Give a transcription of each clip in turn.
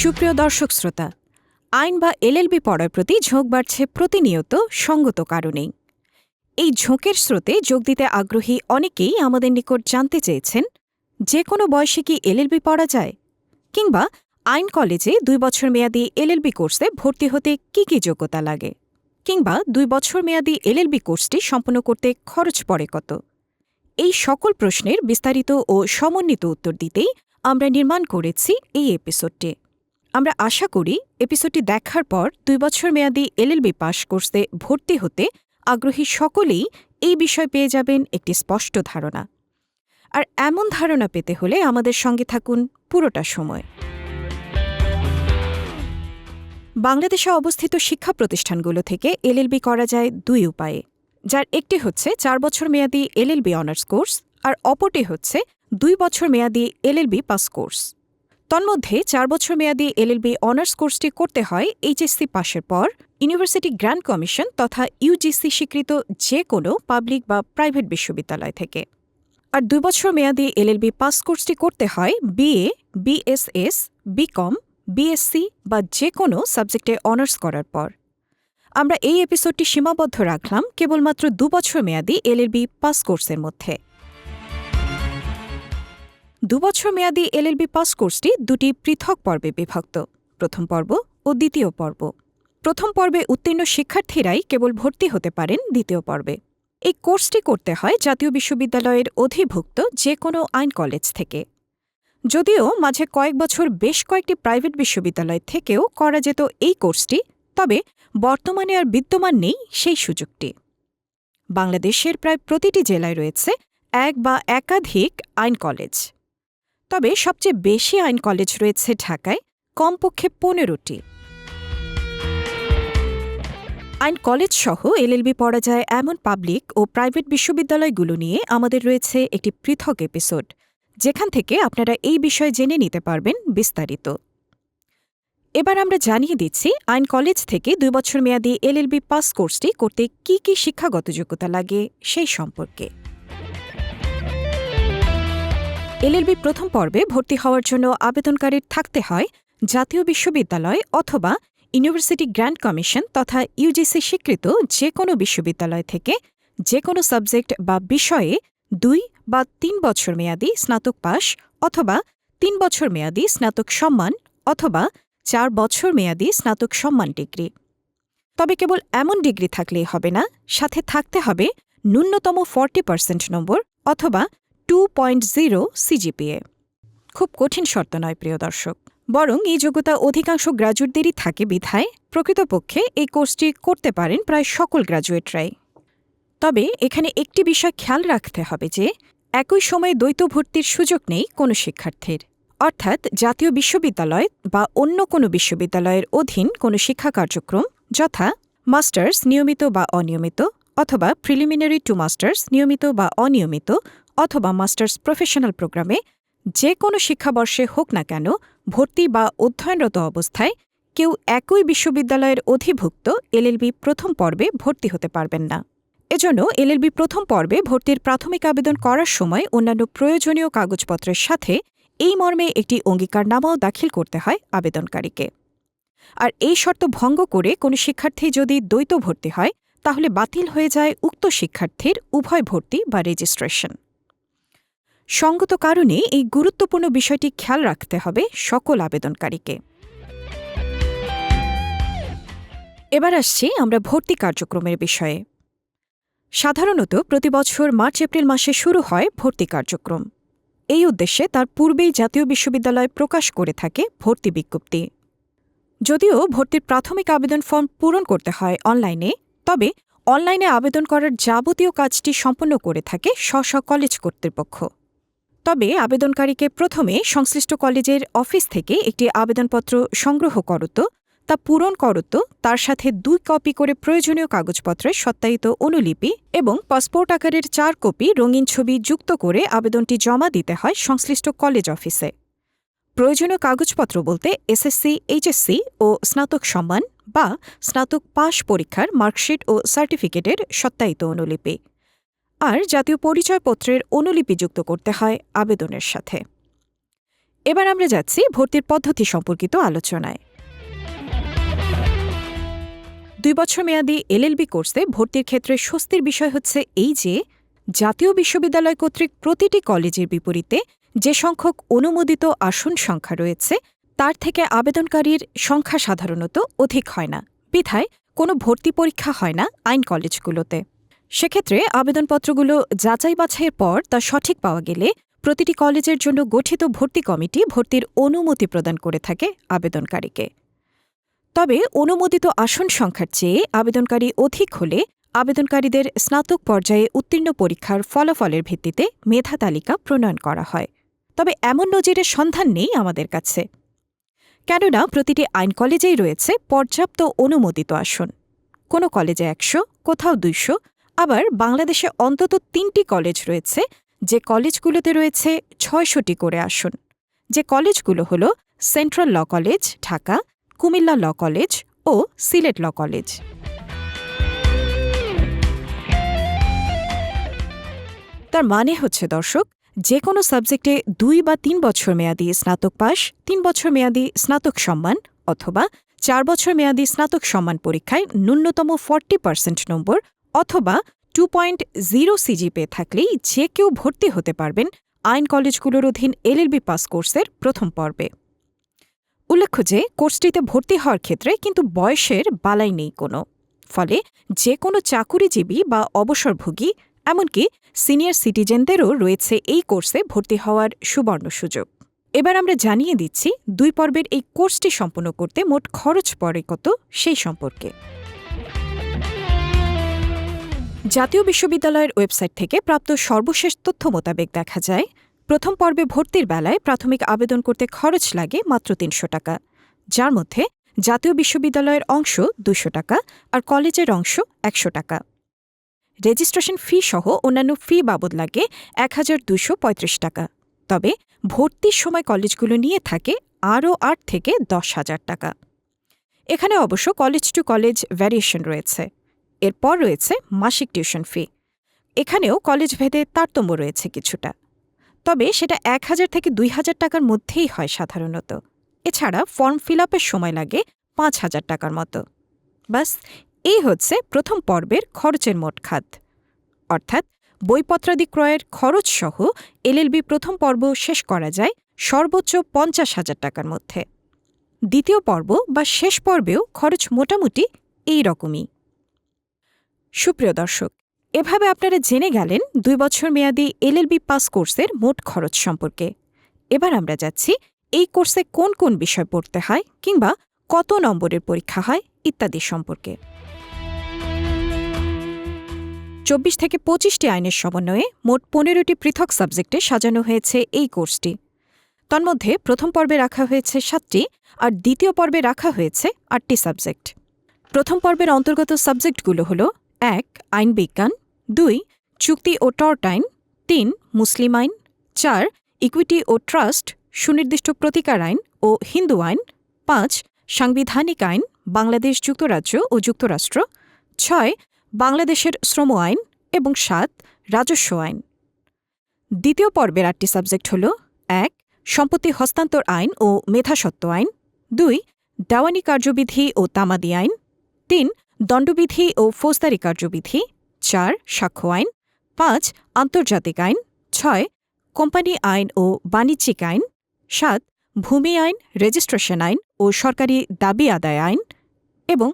সুপ্রিয় দর্শক শ্রোতা, আইন বা এলএলবি পড়ার প্রতি ঝোঁক বাড়ছে প্রতিনিয়ত সঙ্গত কারণেই। এই ঝোঁকের স্রোতে যোগ দিতে আগ্রহী অনেকেই আমাদের নিকট জানতে চেয়েছেন যে কোনো বয়সে কি এলএলবি পড়া যায়? কিংবা আইন কলেজে দুই বছর মেয়াদী এলএলবি কোর্সে ভর্তি হতে কি কি যোগ্যতা লাগে? কিংবা দুই বছর মেয়াদী এলএলবি কোর্সটি সম্পন্ন করতে খরচ পড়ে কত? এই সকল প্রশ্নের বিস্তারিত ও সমন্বিত উত্তর দিতেই আমরা নির্মাণ করেছি এই এপিসোডটি। আমরা আশা করি এপিসোডটি দেখার পর দুই বছর মেয়াদী এলএলবি পাশ কোর্সে ভর্তি হতে আগ্রহী সকলেই এই বিষয় পেয়ে যাবেন একটি স্পষ্ট ধারণা। আর এমন ধারণা পেতে হলে আমাদের সঙ্গে থাকুন পুরোটা সময়। বাংলাদেশে অবস্থিত শিক্ষা প্রতিষ্ঠানগুলো থেকে এলএলবি করা যায় দুই উপায়ে। যার একটি হচ্ছে চার বছর মেয়াদী এলএলবি অনার্স কোর্স, আর অপরটি হচ্ছে দুই বছর মেয়াদী এলএলবি পাস কোর্স। তন্মধ্যে চার বছর মেয়াদী এলএলবি অনার্স কোর্সটি করতে হয় এইচএসসি পাশের পর। ইউনিভার্সিটি গ্র্যান্ড কমিশন তথা ইউজিসি স্বীকৃত যে কোনো পাবলিক বা প্রাইভেট বিশ্ববিদ্যালয় থেকে। আর দুই বছর মেয়াদী এলএলবি পাস কোর্সটি করতে হয় বিএ, বিএসএস, বিকম, বিএসসি বা যে কোনো সাবজেক্টে অনার্স করার পর। আমরা এই এপিসোডটি সীমাবদ্ধ রাখলাম কেবলমাত্র দুবছর মেয়াদী এলএলবি পাস কোর্সের মধ্যে। দুবছর মেয়াদী এলএলবি পাস কোর্সটি দুটি পৃথক পর্বে বিভক্ত। প্রথম পর্ব ও দ্বিতীয় পর্ব। প্রথম পর্বে উত্তীর্ণ শিক্ষার্থীরাই কেবল ভর্তি হতে পারেন দ্বিতীয় পর্বে। এই কোর্সটি করতে হয় জাতীয় বিশ্ববিদ্যালয়ের অধিভুক্ত যে কোনো আইন কলেজ থেকে। যদিও মাঝে কয়েক বছর বেশ কয়েকটি প্রাইভেট বিশ্ববিদ্যালয় থেকেও করা যেত এই কোর্সটি, তবে বর্তমানে আর বিদ্যমান নেই সেই সুযোগটি। বাংলাদেশের প্রায় প্রতিটি জেলায় রয়েছে এক বা একাধিক আইন কলেজ। তবে সবচেয়ে বেশি আইন কলেজ রয়েছে ঢাকায়, কমপক্ষে পনেরোটি। আইন কলেজ সহ এলএলবি পড়া যায় এমন পাবলিক ও প্রাইভেট বিশ্ববিদ্যালয়গুলো নিয়ে আমাদের রয়েছে একটি পৃথক এপিসোড, যেখান থেকে আপনারা এই বিষয়ে জেনে নিতে পারবেন বিস্তারিত। এবার আমরা জানিয়ে দিচ্ছি, আইন কলেজ থেকে দুই বছর মেয়াদী এলএলবি পাস কোর্সটি করতে কি কি শিক্ষাগত যোগ্যতা লাগে সেই সম্পর্কে। এলএলবি প্রথম পর্বে ভর্তি হওয়ার জন্য আবেদনকারীর থাকতে হয় জাতীয় বিশ্ববিদ্যালয় অথবা ইউনিভার্সিটি গ্র্যান্ড কমিশন তথা ইউজিসি স্বীকৃত যে কোনো বিশ্ববিদ্যালয় থেকে যে কোনো সাবজেক্ট বা বিষয়ে দুই বা তিন বছর মেয়াদী স্নাতক পাশ অথবা তিন বছর মেয়াদী স্নাতক সম্মান অথবা চার বছর মেয়াদী স্নাতক সম্মান ডিগ্রি। তবে কেবল এমন ডিগ্রি থাকলেই হবে না, সাথে থাকতে হবে ন্যূনতম ফর্টি পার্সেন্ট নম্বর অথবা টু পয়েন্ট জিরো সিজিপিএ। খুব কঠিন শর্ত নয়, প্রিয় দর্শক। বরং এই যোগ্যতা অধিকাংশ গ্র্যাজুয়েটদেরই থাকে বিধায়, প্রকৃতপক্ষে এই কোর্সটি করতে পারেন প্রায় সকল গ্র্যাজুয়েটরাই তবে এখানে একটি বিষয় খেয়াল রাখতে হবে যে, একই সময়ে দ্বৈত ভর্তির সুযোগ নেই কোনো শিক্ষার্থীর। অর্থাৎ জাতীয় বিশ্ববিদ্যালয় বা অন্য কোনো বিশ্ববিদ্যালয়ের অধীন কোনো শিক্ষা কার্যক্রম যথা মাস্টার্স নিয়মিত বা অনিয়মিত, অথবা প্রিলিমিনারি টু মাস্টার্স নিয়মিত বা অনিয়মিত অথবা মাস্টার্স প্রফেশনাল প্রোগ্রামে যে কোনো শিক্ষাবর্ষে হোক না কেন ভর্তি বা অধ্যয়নরত অবস্থায় কেউ একই বিশ্ববিদ্যালয়ের অধিভুক্ত এলএলবি প্রথম পর্বে ভর্তি হতে পারবেন না। এজন্য এলএলবি প্রথম পর্বে ভর্তির প্রাথমিক আবেদন করার সময় অন্যান্য প্রয়োজনীয় কাগজপত্রের সাথে এই মর্মে একটি অঙ্গীকারনামাও দাখিল করতে হয় আবেদনকারীকে। আর এই শর্ত ভঙ্গ করে কোনো শিক্ষার্থী যদি দ্বৈত ভর্তি হয়, তাহলে বাতিল হয়ে যায় উক্ত শিক্ষার্থীর উভয় ভর্তি বা রেজিস্ট্রেশন। সঙ্গত কারণে এই গুরুত্বপূর্ণ বিষয়টি খেয়াল রাখতে হবে সকল আবেদনকারীকে। এবার আসছি আমরা ভর্তি কার্যক্রমের বিষয়ে। সাধারণত প্রতি বছর মার্চ, এপ্রিল মাসে শুরু হয় ভর্তি কার্যক্রম। এই উদ্দেশ্যে তার পূর্বেই জাতীয় বিশ্ববিদ্যালয় প্রকাশ করে থাকে ভর্তি বিজ্ঞপ্তি। যদিও ভর্তির প্রাথমিক আবেদন ফর্ম পূরণ করতে হয় অনলাইনে, তবে অনলাইনে আবেদন করার যাবতীয় কাজটি সম্পন্ন করে থাকে স্ব কলেজ কর্তৃপক্ষ। তবে আবেদনকারীকে প্রথমে সংশ্লিষ্ট কলেজের অফিস থেকে একটি আবেদনপত্র সংগ্রহ করত, তা পূরণ করত, তার সাথে দুই কপি করে প্রয়োজনীয় কাগজপত্রের সত্যায়িত অনুলিপি এবং পাসপোর্ট আকারের চার কপি রঙিন ছবি যুক্ত করে আবেদনটি জমা দিতে হয় সংশ্লিষ্ট কলেজ অফিসে। প্রয়োজনীয় কাগজপত্র বলতে এসএসসি, এইচএসসি ও স্নাতক সম্মান বা স্নাতক পাশ পরীক্ষার মার্কশিট ও সার্টিফিকেটের সত্যায়িত অনুলিপি। আর জাতীয় পরিচয়পত্রের অনুলিপি যুক্ত করতে হয় আবেদনের সাথে। এবার আমরা যাচ্ছি ভর্তির পদ্ধতি সম্পর্কিত আলোচনায়। দুই বছর মেয়াদী এলএলবি কোর্সে ভর্তির ক্ষেত্রে স্বস্তির বিষয় হচ্ছে এই যে, জাতীয় বিশ্ববিদ্যালয় কর্তৃক প্রতিটি কলেজের বিপরীতে যে সংখ্যক অনুমোদিত আসন সংখ্যা রয়েছে, তার থেকে আবেদনকারীর সংখ্যা সাধারণত অধিক হয় না। বিধায় কোনো ভর্তি পরীক্ষা হয় না আইন কলেজগুলোতে। সেক্ষেত্রে আবেদনপত্রগুলো যাচাই বাছাইয়ের পর তা সঠিক পাওয়া গেলে প্রতিটি কলেজের জন্য গঠিত ভর্তি কমিটি ভর্তির অনুমতি প্রদান করে থাকে আবেদনকারীকে। তবে অনুমোদিত আসন সংখ্যার চেয়ে আবেদনকারী অধিক হলে আবেদনকারীদের স্নাতক পর্যায়ে উত্তীর্ণ পরীক্ষার ফলাফলের ভিত্তিতে মেধা তালিকা প্রণয়ন করা হয়। তবে এমন নজিরের সন্ধান নেই আমাদের কাছে। কেননা প্রতিটি আইন কলেজেই রয়েছে পর্যাপ্ত অনুমোদিত আসন। কোনো কলেজে একশো, কোথাও দুইশো আবার বাংলাদেশে অন্তত তিনটি কলেজ রয়েছে, যে কলেজগুলোতে রয়েছে ছয়শটি করে আসন। যে কলেজগুলো হল central law college Dhaka, Comilla law college ও সিলেট ল কলেজ। তার মানে হচ্ছে, দর্শক যে কোনো সাবজেক্টে দুই বা তিন বছর মেয়াদী স্নাতক পাশ, তিন বছর মেয়াদী স্নাতক সম্মান অথবা চার বছর মেয়াদী স্নাতক সম্মান পরীক্ষায় ন্যূনতম ফর্টি পার্সেন্ট নম্বর অথবা টু পয়েন্ট জিরো সিজি পেয়ে থাকলেই যে কেউ ভর্তি হতে পারবেন আইন কলেজগুলোর অধীন এলএলবি পাস কোর্সের প্রথম পর্বে। উল্লেখ্য যে কোর্সটিতে ভর্তি হওয়ার ক্ষেত্রে কিন্তু বয়সের বালাই নেই কোনো। ফলে যে কোনো চাকুরিজীবী বা অবসরভোগী, এমনকি সিনিয়র সিটিজেনদেরও রয়েছে এই কোর্সে ভর্তি হওয়ার সুবর্ণ সুযোগ। এবার আমরা জানিয়ে দিচ্ছি, দুই পর্বের এই কোর্সটি সম্পন্ন করতে মোট খরচ পড়ে কত সেই সম্পর্কে। জাতীয় বিশ্ববিদ্যালয়ের ওয়েবসাইট থেকে প্রাপ্ত সর্বশেষ তথ্য মোতাবেক দেখা যায়, প্রথম পর্বে ভর্তির বেলায় প্রাথমিক আবেদন করতে খরচ লাগে মাত্র তিনশো টাকা। যার মধ্যে জাতীয় বিশ্ববিদ্যালয়ের অংশ দুশো টাকা আর কলেজের অংশ একশো টাকা। রেজিস্ট্রেশন ফি সহ অন্যান্য ফি বাবদ লাগে এক হাজার দুশো পঁয়ত্রিশ টাকা। তবে ভর্তির সময় কলেজগুলো নিয়ে থাকে আরও আট থেকে দশ হাজার টাকা। এখানে অবশ্য কলেজ টু কলেজ ভ্যারিয়েশন রয়েছে। এরপর রয়েছে মাসিক টিউশন ফি। এখানেও কলেজ ভেদে তারতম্য রয়েছে কিছুটা। তবে সেটা এক হাজার থেকে দুই হাজার টাকার মধ্যেই হয় সাধারণত। এছাড়া ফর্ম ফিল আপের সময় লাগে পাঁচ হাজার টাকার মতো। বাস, এই হচ্ছে প্রথম পর্বের খরচের মোট খাত। অর্থাৎ বইপত্রাদি ক্রয়ের খরচ সহ এলএলবি প্রথম পর্ব শেষ করা যায় সর্বোচ্চ পঞ্চাশ হাজার টাকার মধ্যে। দ্বিতীয় পর্ব বা শেষ পর্বেও খরচ মোটামুটি এই রকমই। সুপ্রিয় দর্শক, এভাবে আপনারা জেনে গেলেন দুই বছর মেয়াদী এলএলবি পাস কোর্সের মোট খরচ সম্পর্কে। এবার আমরা যাচ্ছি, এই কোর্সে কোন কোন বিষয় পড়তে হয় কিংবা কত নম্বরের পরীক্ষা হয় ইত্যাদি সম্পর্কে। চব্বিশ থেকে পঁচিশটি আইনের সমন্বয়ে মোট পনেরোটি পৃথক সাবজেক্টে সাজানো হয়েছে এই কোর্সটি। তন্মধ্যে প্রথম পর্বে রাখা হয়েছে সাতটি আর দ্বিতীয় পর্বে রাখা হয়েছে আটটি সাবজেক্ট। প্রথম পর্বের অন্তর্গত সাবজেক্টগুলো হল এক, আইন বিজ্ঞান। দুই, চুক্তি ও টর্ট আইন তিন, মুসলিম আইন। চার ইকুইটি ও ট্রাস্ট সুনির্দিষ্ট প্রতিকার আইন ও হিন্দু আইন। পাঁচ, সাংবিধানিক আইন, বাংলাদেশ যুক্তরাজ্য ও যুক্তরাষ্ট্র। ছয়, বাংলাদেশের শ্রম আইন এবং সাত, রাজস্ব আইন। দ্বিতীয় পর্বের আটটি সাবজেক্ট হল, এক, সম্পত্তি হস্তান্তর আইন ও মেধাসত্ত্ব আইন। দুই, দেওয়ানি কার্যবিধি ও তামাদি আইন। তিন দণ্ডবিধি ও ফৌজদারি কার্যবিধি, চার, সাক্ষ্য আইন, পাঁচ, আন্তর্জাতিক আইন, ছয়, কোম্পানি আইন ও বাণিজ্যিক আইন, সাত, ভূমি আইন, রেজিস্ট্রেশন আইন ও সরকারি দাবি আদায় আইন এবং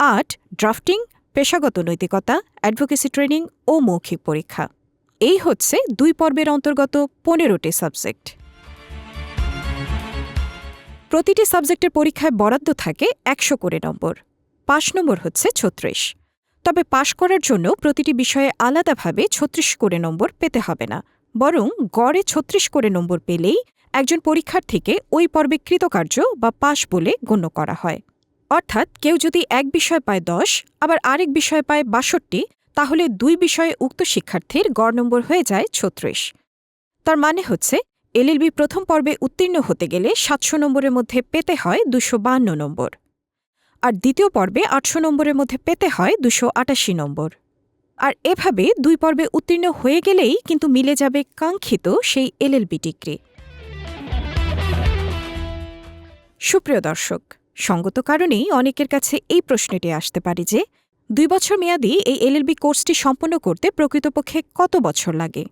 আট, ড্রাফটিং, পেশাগত নৈতিকতা, অ্যাডভোকেসি ট্রেনিং ও মৌখিক পরীক্ষা। এই হচ্ছে দুই পর্বের অন্তর্গত পনেরোটি সাবজেক্ট। প্রতিটি সাবজেক্টের পরীক্ষায় বরাদ্দ থাকে একশো করে নম্বর। পাশ নম্বর হচ্ছে ছত্রিশ। তবে পাশ করার জন্য প্রতিটি বিষয়ে আলাদাভাবে ছত্রিশ করে নম্বর পেতে হবে না। বরং গড়ে ছত্রিশ করে নম্বর পেলেই একজন পরীক্ষার্থীকে ওই পর্বে কৃতকার্য বা পাশ বলে গণ্য করা হয়। অর্থাৎ কেউ যদি এক বিষয় পায় দশ, আবার আরেক বিষয় পায় বাষট্টি, তাহলে দুই বিষয়ে উক্ত শিক্ষার্থীর গড় নম্বর হয়ে যায় ছত্রিশ। তার মানে হচ্ছে এলএলবি প্রথম পর্বে উত্তীর্ণ হতে গেলে সাতশো নম্বরের মধ্যে পেতে হয় দুশো নম্বর। আর দ্বিতীয় পর্বে আটশো নম্বরের মধ্যে পেতে হয় দুশো আটাশি নম্বর। আর এভাবে দুই পর্বে উত্তীর্ণ হয়ে গেলেই কিন্তু মিলে যাবে কাঙ্ক্ষিত সেই এলএলবি ডিগ্রি। সুপ্রিয় দর্শক, সঙ্গত কারণেই অনেকের কাছে এই প্রশ্নটি আসতে পারে যে, দুই বছর মেয়াদি এই এলএলবি কোর্সটি সম্পন্ন করতে প্রকৃতপক্ষে কত বছর লাগে?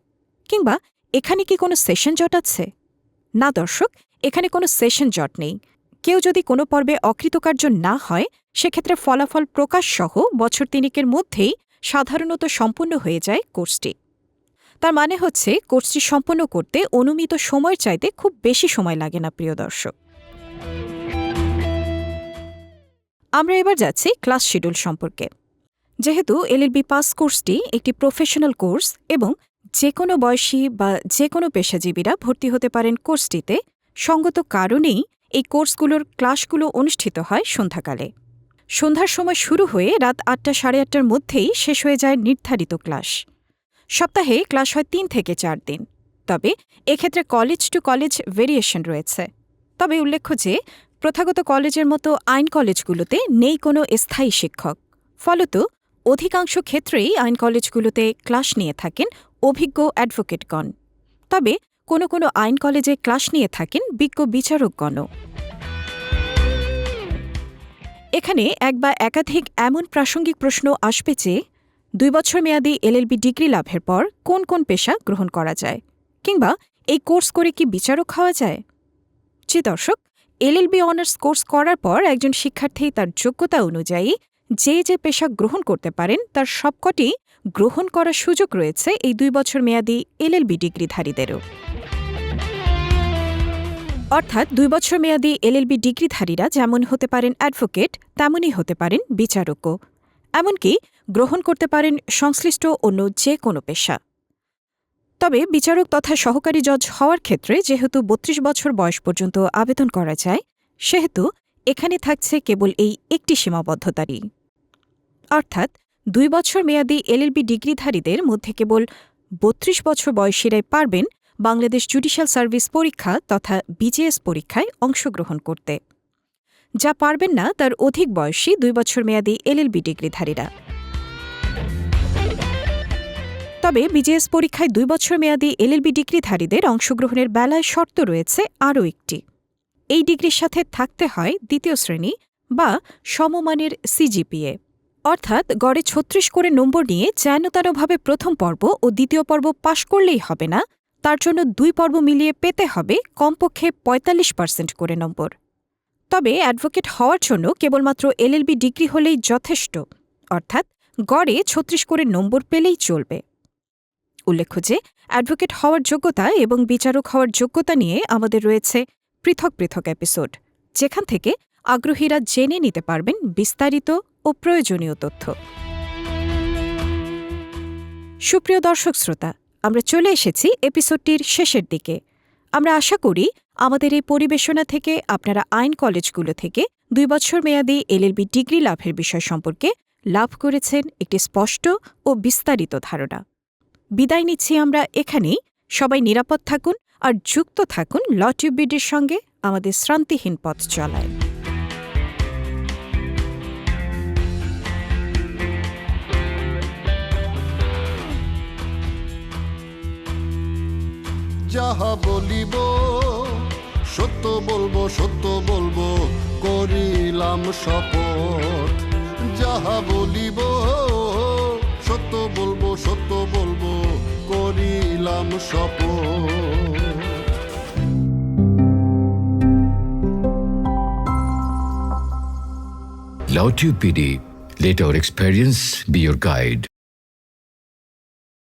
কিংবা এখানে কি কোনো সেশন জট আছে? না দর্শক, এখানে কোনো সেশন জট নেই। কেউ যদি কোনো পর্বে অকৃতকার্য না হয়, সেক্ষেত্রে ফলাফল প্রকাশ সহ বছর তিনেকের মধ্যেই সাধারণত সম্পূর্ণ হয়ে যায় কোর্সটি। তার মানে হচ্ছে, কোর্সটি সম্পন্ন করতে অনুমিত সময়ের চাইতে খুব বেশি সময় লাগে না, প্রিয় দর্শক। আমরা এবার যাচ্ছি ক্লাস শিডিউল সম্পর্কে। যেহেতু এলএলবি পাস কোর্সটি একটি প্রফেশনাল কোর্স এবং যে কোনো বয়সী বা যে কোনো পেশাজীবীরা ভর্তি হতে পারেন কোর্সটিতে, সঙ্গত কারণেই এই কোর্সগুলোর ক্লাসগুলো অনুষ্ঠিত হয় সন্ধ্যাকালে। সন্ধ্যার সময় শুরু হয়ে রাত আটটা সাড়ে আটটার মধ্যেই শেষ হয়ে যায় নির্ধারিত ক্লাস। সপ্তাহে ক্লাস হয় তিন থেকে চার দিন। তবে এক্ষেত্রে কলেজ টু কলেজ ভেরিয়েশন রয়েছে। তবে উল্লেখ্য যে, প্রথাগত কলেজের মতো আইন কলেজগুলোতে নেই কোনো স্থায়ী শিক্ষক। ফলত অধিকাংশ ক্ষেত্রেই আইন কলেজগুলোতে ক্লাস নিয়ে থাকেন অভিজ্ঞ অ্যাডভোকেটগণ। তবে কোনো কোনো আইন কলেজে ক্লাস নিয়ে থাকেন বিজ্ঞ বিচারকগণও। এখানে এক বা একাধিক এমন প্রাসঙ্গিক প্রশ্ন আসবে যে, দুই বছর মেয়াদী এলএলবি ডিগ্রি লাভের পর কোন কোন পেশা গ্রহণ করা যায়, কিংবা এই কোর্স করে কি বিচারক হওয়া যায়? জি দর্শক, এলএলবি অনার্স কোর্স করার পর একজন শিক্ষার্থী তার যোগ্যতা অনুযায়ী যে যে পেশা গ্রহণ করতে পারেন তার সবকটি গ্রহণ করার সুযোগ রয়েছে এই দুই বছর মেয়াদী এলএলবি ডিগ্রিধারীদেরও। অর্থাৎ দুই বছর মেয়াদী এলএলবি ডিগ্রিধারীরা যেমন হতে পারেন অ্যাডভোকেট, তেমনই হতে পারেন বিচারকও এমনকি গ্রহণ করতে পারেন সংশ্লিষ্ট অন্য যে কোনো পেশা। তবে বিচারক তথা সহকারী জজ হওয়ার ক্ষেত্রে যেহেতু বত্রিশ বছর বয়স পর্যন্ত আবেদন করা যায়, সেহেতু এখানে থাকছে কেবল এই একটি সীমাবদ্ধতারই। অর্থাৎ দুই বছর মেয়াদী এলএলবি ডিগ্রিধারীদের মধ্যে কেবল বত্রিশ বছর বয়সীরাই পারবেন বাংলাদেশ জুডিশিয়াল সার্ভিস পরীক্ষা তথা বিজেএস পরীক্ষায় অংশগ্রহণ করতে। যা পারবেন না তার অধিক বয়সী দুই বছর মেয়াদী এলএলবি ডিগ্রিধারীরা। তবে বিজেএস পরীক্ষায় দুই বছর মেয়াদী এলএলবি ডিগ্রিধারীদের অংশগ্রহণের বেলায় শর্ত রয়েছে আরও একটি। এই ডিগ্রির সাথে থাকতে হয় দ্বিতীয় শ্রেণি বা সমমানের সিজিপিএ। অর্থাৎ গড়ে ছত্রিশ করে নম্বর নিয়ে যেনতানভাবে প্রথম পর্ব ও দ্বিতীয় পর্ব পাশ করলেই হবে না, তার জন্য দুই পর্ব মিলিয়ে পেতে হবে কমপক্ষে পঁয়তাল্লিশ পার্সেন্ট করে নম্বর। তবে অ্যাডভোকেট হওয়ার জন্য কেবলমাত্র এলএলবি ডিগ্রি হলেই যথেষ্ট, অর্থাৎ গড়ে ছত্রিশ করে নম্বর পেলেই চলবে। উল্লেখ্য যে, অ্যাডভোকেট হওয়ার যোগ্যতা এবং বিচারক হওয়ার যোগ্যতা নিয়ে আমাদের রয়েছে পৃথক পৃথক এপিসোড, যেখান থেকে আগ্রহীরা জেনে নিতে পারবেন বিস্তারিত ও প্রয়োজনীয় তথ্য। সুপ্রিয় দর্শক শ্রোতা, আমরা চলে এসেছি এপিসোডটির শেষের দিকে। আমরা আশা করি আমাদের এই পরিবেশনা থেকে, আপনারা আইন কলেজগুলো থেকে দুই বছর মেয়াদী এলএলবি ডিগ্রি লাভের বিষয় সম্পর্কে লাভ করেছেন একটি স্পষ্ট ও বিস্তারিত ধারণা। বিদায় নিচ্ছি আমরা এখানেই। সবাই নিরাপদ থাকুন আর যুক্ত থাকুন লটিউবিডের সঙ্গে আমাদের শ্রান্তিহীন পথ চলায়। যাহা বলিব সত্য বলব সত্য বলব করিলাম শপথ। যাহা বলিব সত্য বলব সত্য বলব করিলাম শপথ। Lautube PD, let our experience be your guide.